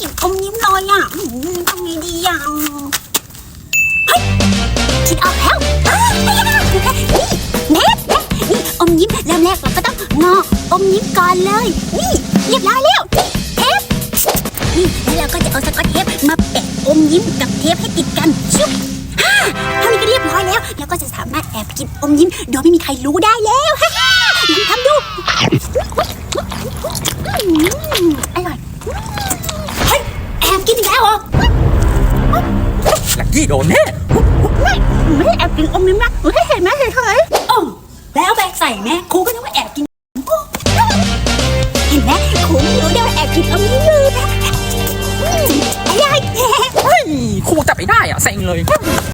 จิบอมยิ้มลอยอะทำไงดีอะคิดออกแล้วนี่เม็นี่อมยิ้มเริ่มแรกเราก็ต้องงออมยิ้มก่อนเลย นี่เรียบร้อยแล้วเทปนี่แล้วเราก็จะเอาสก๊อตเทปมาแปะอมยิ้มกับเทปให้ติดกันชุบฮ่าเท่านี้ก็เรียบร้อยแล้ว แล้วก็จะสามารถแอบกินอมยิ้มโดยไม่มีใครรู้ได้แล้วฮ่าฮ่าทำดู กกี้โดนแน่ไม่ไม่ได้แอบกินอมยิ้มนะหนูแค่เห็นแม่เฉยๆอ๋อแล้วแบกใส่แม่ครูก็นึกว่าแอบกินเห็นไหมครูไม่รู้ด้วยว่าแอบกินอมยิ้มอยู่นะอืมอร่อยเฮ้ยครูจับไม่ได้อะเซ็งเลย